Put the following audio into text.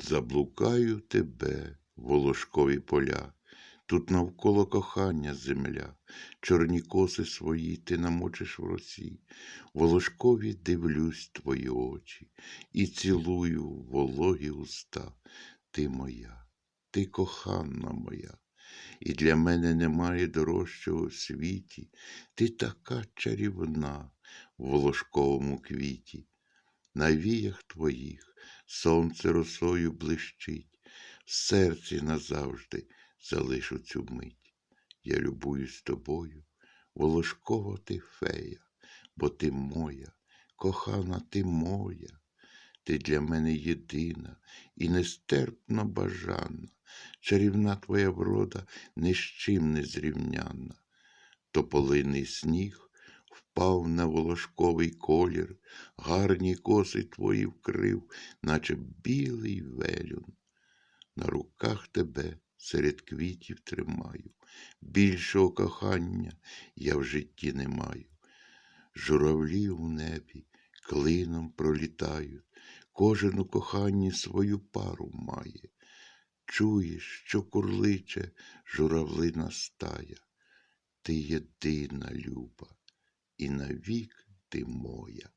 Заблукаю тебе, волошкові поля, тут навколо кохання земля, чорні коси свої ти намочиш в росі, волошкові дивлюсь твої очі і цілую вологі уста. Ти моя, ти кохана моя, і для мене немає дорожчого в світі, ти така чарівна в волошковому квіті. На віях твоїх сонце росою блищить, в серці назавжди залишу цю мить. Я любуюсь тобою, волошкова ти фея, бо ти моя, кохана ти моя, ти для мене єдина і нестерпно бажана, чарівна твоя врода ні з чим не зрівнянна. Тополиний сніг впав на волошковий колір, гарні коси твої вкрив, наче білий велюн. На руках тебе серед квітів тримаю, більшого кохання я в житті не маю. Журавлі у небі клином пролітають, кожен у коханні свою пару має. Чуєш, що курличе журавлина стая, ти єдина люба, і навік ти моя.